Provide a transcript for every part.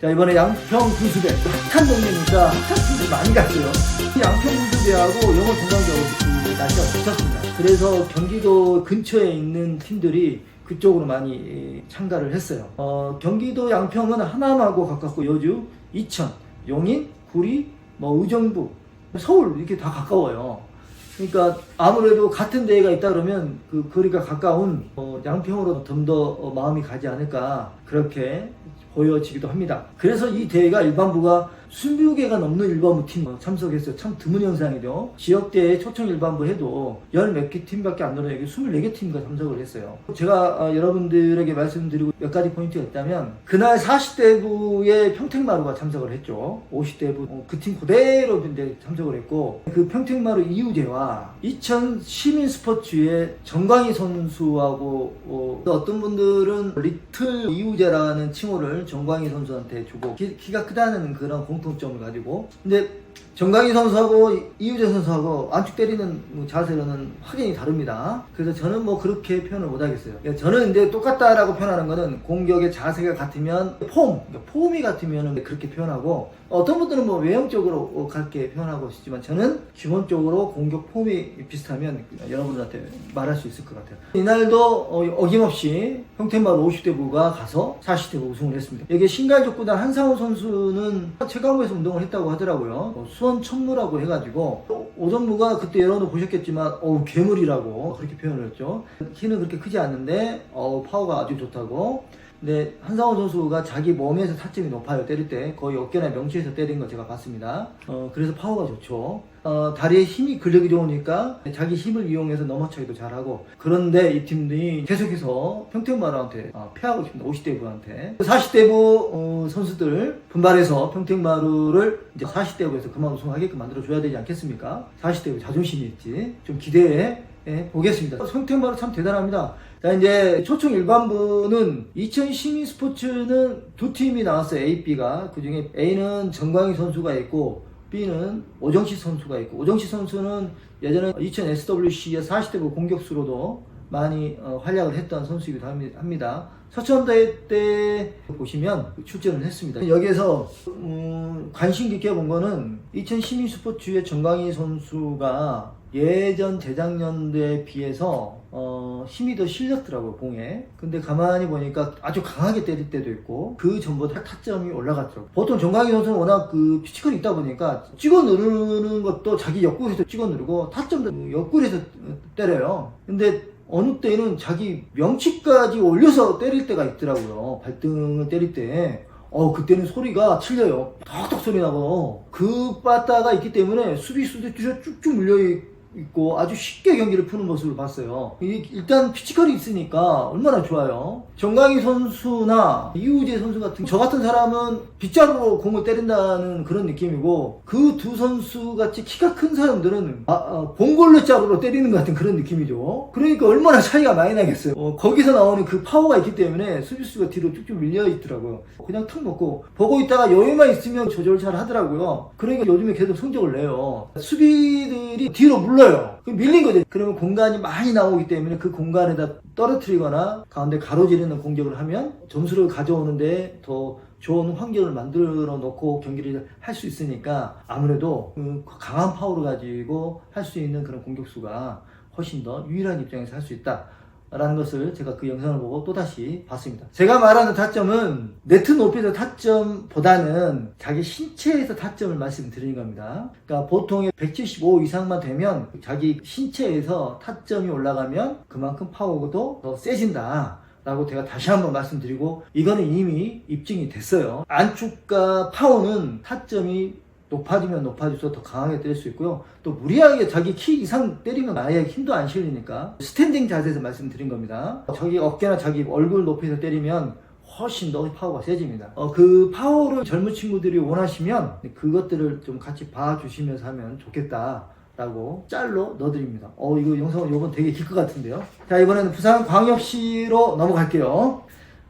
자 이번에 양평 군수대 핫한 동네니까 핫한 팀들 많이 갔어요. 이 양평 군수대하고 영어 그 날씨가 붙었습니다. 그래서 경기도 근처에 있는 팀들이 그쪽으로 많이 예, 참가를 했어요. 어, 경기도 양평은 하남하고 가깝고 여주, 이천, 용인, 구리, 뭐 의정부, 서울 이렇게 다 가까워요. 그러니까 아무래도 같은 대회가 있다 그러면 그 거리가 가까운 어, 양평으로 좀 더 마음이 가지 않을까 그렇게 보여지기도 합니다. 그래서 이 대회가 일반부가 20개가 넘는 일반부 팀 참석했어요. 참 드문 현상이죠. 지역대회 초청 일반부 해도 열 몇 개 팀밖에 안 늘어요. 24개 팀과 참석을 했어요. 제가 어, 여러분들에게 말씀드리고 몇 가지 포인트가 있다면 그날 40대부의 평택마루가 참석을 했죠. 50대부 그 팀 그대로 이제 참석을 했고 그 평택마루 이우재와 이천 시민 스포츠의 정광희 선수하고 어, 어떤 분들은 리틀 이우재라는 칭호를 정광희 선수한테 주고 키, 키가 크다는 그런 공 통점을 가지고. 근데 정강희 선수하고 이우재 선수하고 안축 때리는 뭐 자세로는 확연히 다릅니다. 그래서 저는 뭐 그렇게 표현을 못 하겠어요. 그러니까 저는 이제 똑같다라고 표현하는 거는 공격의 자세가 같으면 폼, 그러니까 폼이 같으면 그렇게 표현하고 어떤 분들은 뭐 외형적으로 그렇게 표현하고 있지만 저는 기본적으로 공격 폼이 비슷하면 여러분들한테 말할 수 있을 것 같아요. 이날도 어, 어김없이 평택마을 50대 부가 가서 40대 부 우승을 했습니다. 여기 신갈족구단 한상호 선수는 최강부에서 운동을 했다고 하더라고요. 어, 수원 천무라고 해가지고 오전무가 그때 여러분도 보셨겠지만 어우 괴물이라고 그렇게 표현을 했죠. 키는 그렇게 크지 않는데 어 파워가 아주 좋다고. 근데 한상호 선수가 자기 몸에서 타점이 높아요 때릴 때 거의 어깨나 명치에서 때린 거 제가 봤습니다. 어 그래서 파워가 좋죠. 어 다리에 힘이 근력이 좋으니까 자기 힘을 이용해서 넘어차기도 잘하고 그런데 이 팀들이 계속해서 평택마루한테 어, 패하고 있습니다. 50대부한테 40대부 어, 선수들 분발해서 평택마루를 이제 40대부에서 그만 우승하게끔 만들어 줘야 되지 않겠습니까? 40대부 자존심이 있지. 좀 기대해 예, 보겠습니다. 평택마루 참 대단합니다. 자, 이제 초청 일반부는 2000 시민 스포츠는 두 팀이 나왔어요. A, B가. 그 중에 A는 정광희 선수가 있고, B는 오정식 선수가 있고, 오정식 선수는 예전에 2000 SWC의 40대부 공격수로도 많이 어, 활약을 했던 선수이기도 합니- 합니다. 서천대회 때 보시면 출전을 했습니다. 여기에서 음, 관심 깊게 본 거는 2000 시민 스포츠의 정광희 선수가 예전 재작년도에 비해서 어, 힘이 더 실렸더라고요 공에. 근데 가만히 보니까 아주 강하게 때릴 때도 있고 그 전보다 타점이 올라갔더라고요. 보통 정강희 선수는 워낙 그 피지컬이 있다 보니까 찍어 누르는 것도 자기 옆구리에서 찍어 누르고 타점도 옆구리에서 때려요. 근데 어느 때는 자기 명치까지 올려서 때릴 때가 있더라고요. 발등을 때릴 때. 어, 그때는 소리가 틀려요. 턱턱 소리 나고. 그 바다가 있기 때문에 수비수들 뒤로 쭉쭉 물려 있고 아주 쉽게 경기를 푸는 모습을 봤어요. 이- 일단 피지컬이 있으니까 얼마나 좋아요. 정강희 선수나 이우재 선수 같은 저 같은 사람은 빗자루로 공을 때린다는 그런 느낌이고 그 두 선수 같이 키가 큰 사람들은 아, 아, 봉골레 자루로 때리는 것 같은 그런 느낌이죠. 그러니까 얼마나 차이가 많이 나겠어요. 어, 거기서 나오는 그 파워가 있기 때문에 수비수가 뒤로 쭉쭉 밀려 있더라고요. 그냥 툭 먹고 보고 있다가 여유만 있으면 조절 잘 하더라고요. 그러니까 요즘에 계속 성적을 내요. 수비들이 뒤로 물러요. 그럼 밀린 거죠. 그러면 공간이 많이 나오기 때문에 그 공간에다 떨어뜨리거나 가운데 가로지르는 공격을 하면 점수를 가져오는데 더 좋은 환경을 만들어 놓고 경기를 할 수 있으니까 아무래도 그 강한 파워를 가지고 할 수 있는 그런 공격수가 훨씬 더 유일한 입장에서 할 수 있다. 라는 것을 제가 그 영상을 보고 또다시 봤습니다. 제가 말하는 타점은 네트 높이에서 타점보다는 자기 신체에서 타점을 말씀드리는 겁니다. 그러니까 보통의 175 이상만 되면 자기 신체에서 타점이 올라가면 그만큼 파워도 더 세진다. 라고 제가 다시 한번 말씀드리고 이거는 이미 입증이 됐어요. 안축과 파워는 타점이 높아지면 높아질수록 더 강하게 때릴 수 있고요. 또 무리하게 자기 키 이상 때리면 아예 힘도 안 실리니까 스탠딩 자세에서 말씀드린 겁니다. 자기 어깨나 자기 얼굴 높이에서 때리면 훨씬 더 파워가 세집니다. 어, 그 파워를 젊은 친구들이 원하시면 그것들을 좀 같이 봐주시면서 하면 좋겠다. 라고 짤로 넣어드립니다. 어, 이거 영상은 이번 되게 길 것 같은데요. 자, 이번에는 부산광역시로 넘어갈게요.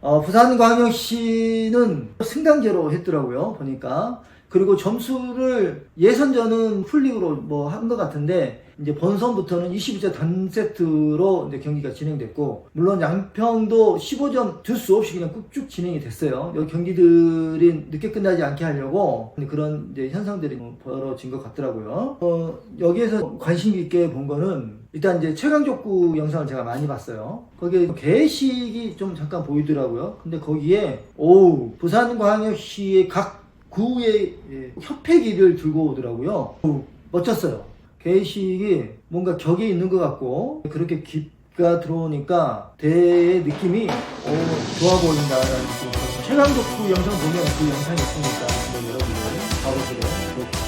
어, 부산광역시는 승강제로 했더라고요. 보니까. 그리고 점수를 예선전은 풀링으로 뭐 한 것 같은데 이제 본선부터는 22점 단 세트로 이제 경기가 진행됐고 물론 양평도 15점 줄 수 없이 그냥 쭉 진행이 됐어요. 여기 경기들이 늦게 끝나지 않게 하려고 그런 이제 현상들이 뭐 벌어진 것 같더라고요. 어, 여기에서 관심 있게 본 거는 일단 이제 최강족구 영상을 제가 많이 봤어요. 거기에 개식이 좀 잠깐 보이더라고요. 근데 거기에 오 부산광역시의 각 구의 예, 협회기를 들고 오더라고요. 오, 멋졌어요. 개식이 뭔가 격이 있는 것 같고 그렇게 깊가 들어오니까 대의 느낌이 오, 좋아 보인다라는 느낌. 최강독구 영상 보면 그 영상이 있으니까 한번 여러분들 봐보시고